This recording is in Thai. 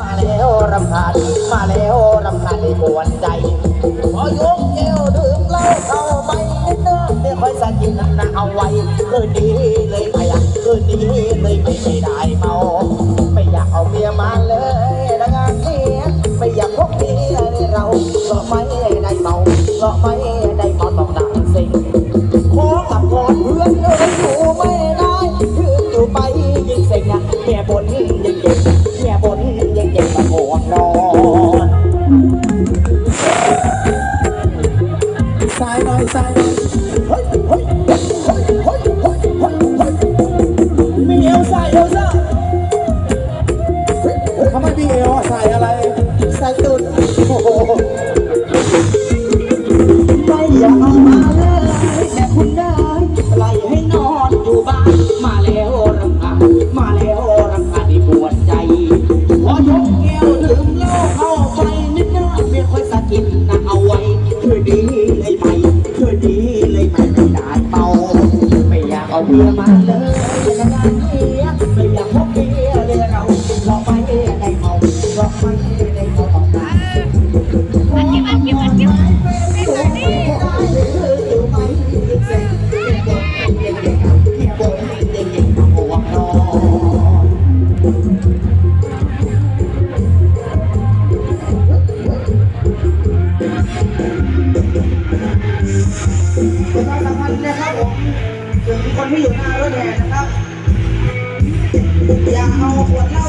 มาแล้วรำคาญมาแล้วรำคาญในปวนใจพอยกแก้วดื่มเหล้าเข้าไปนิดเดิมเดี๋ยวค่อยสะกิดน้ำหนักเอาไว้คืนนี้เลยไม่อยากคืนนี้เลยไม่ได้เมาไม่อยากเอาเมียมาเลยนะงานนี้ไม่อยากพบเมียเราก็ไม่ได้เมาก็ไม่ได้เมาต้องดังสิขอกับกอดเพื่อนเอ้ยอยู่ไม่ได้คืออยู่ไปยิ่งเซ็งอะเมียบนยิ่งเย็น ซ้ายหน่อยซ้ายหน่เฮ้ยฮ้ยฮ้ยฮ้ยฮ้ยฮ้ยฮ้ยมีเอวซ้ายเอวซ้ทำไมมีเอวอะายอะไร เลยไหมช่อดีเลยไหมไม่ด่าเมาไม่อยากเอาเพียรมาเลยอยากเบียร์ไม่อยากพกเบียร์เลยเราลองไปเองได้เมาลองไปเองได้เมาต้องการมันเก็บมันเก็บมันเก็บไม่ไหวนี่ ประชาสัมพันธ์นะครับผมถึงคนที่อยู่หน้ารถแห่นะครับ อย่าเอาขวดเหล้า